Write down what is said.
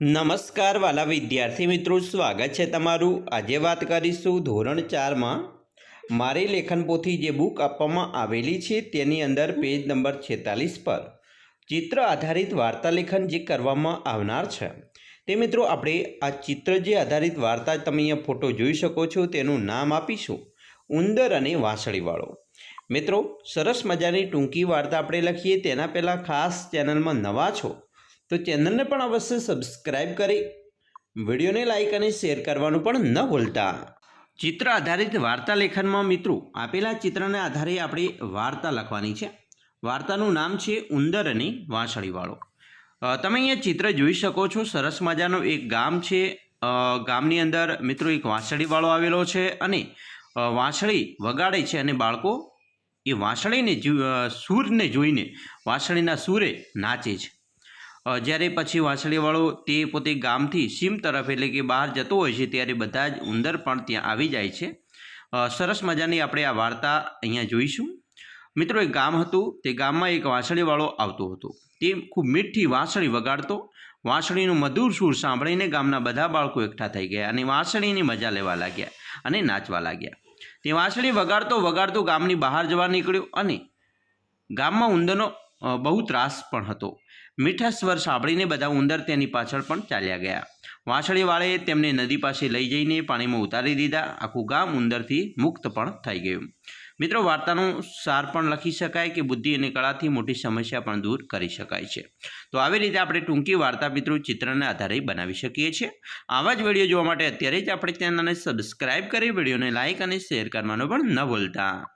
નમસ્કાર વાલા વિદ્યાર્થી મિત્રો, સ્વાગત છે તમારું. આજે વાત કરીશું ધોરણ ચારમાં. મારી લેખન પોથી જે બુક આપવામાં આવેલી છે, તેની અંદર પેજ નંબર છેતાલીસ પર ચિત્ર આધારિત વાર્તા લેખન જે કરવામાં આવનાર છે. તે મિત્રો, આપણે આ ચિત્ર જે આધારિત વાર્તા તમે અહીંયા ફોટો જોઈ શકો છો, તેનું નામ આપીશું. ઉંદર અને વાંસળીવાળો. મિત્રો, સરસ મજાની ટૂંકી વાર્તા આપણે લખીએ. તેના પહેલાં ખાસ ચેનલમાં નવા છો તો ચેનલને પણ અવશ્ય સબસ્ક્રાઇબ કરી, વિડીયોને લાઇક અને શેર કરવાનું પણ ન ભૂલતા. ચિત્ર આધારિત વાર્તા લેખનમાં મિત્રો, આપેલા ચિત્રને આધારે આપણે વાર્તા લખવાની છે. વાર્તાનું નામ છે ઉંદર અને વાંસળીવાળો. તમે અહીંયા ચિત્ર જોઈ શકો છો. સરસ મજાનું એક ગામ છે. ગામની અંદર મિત્રો એક વાંસળીવાળો આવેલો છે અને વાંસળી વગાડે છે અને બાળકો એ વાંસળીને સૂરને જોઈને વાંસળીના સૂરે નાચે છે. જ્યારે પછી વાંસળીવાળો તે પોતે ગામથી સીમ તરફ એટલે કે બહાર જતો હોય છે, ત્યારે બધા જ ઉંદર પણ ત્યાં આવી જાય છે. સરસ મજાની આપણે આ વાર્તા અહીંયા જોઈશું. મિત્રો, એક ગામ હતું, તે ગામમાં એક વાંસળીવાળો આવતો હતો. તે ખૂબ મીઠી વાંસળી વગાડતો વાંસળીનું મધુર સૂર સાંભળીને ગામના બધા બાળકો એકઠા થઈ ગયા અને વાંસળીની મજા લેવા લાગ્યા અને નાચવા લાગ્યા. તે વાંસળી વગાડતો વગાડતો ગામની બહાર જવા નીકળ્યો અને ગામમાં ઉંદરનો બહુ ત્રાસ પણ હતો. મીઠા સ્વર સાંભળીને બધા ઉંદર તેની પાછળ પણ ચાલ્યા ગયા. વાંસળીવાળે તેમને નદી પાસે લઈ જઈને પાણીમાં ઉતારી દીધા. આખું ગામ ઉંદરથી મુક્ત પણ થઈ ગયું. મિત્રો, વાર્તાનો સાર પણ લખી શકાય કે બુદ્ધિ અને કળાથી મોટી સમસ્યા પણ દૂર કરી શકાય છે. તો આવી રીતે આપણે ટૂંકી વાર્તા મિત્રો ચિત્રના આધારે બનાવી શકીએ છીએ. આવા જ વીડિયો જોવા માટે અત્યારે જ આપણે ચેનલને સબસ્ક્રાઇબ કરી, વિડીયોને લાઇક અને શેર કરવાનું પણ ન ભૂલતા.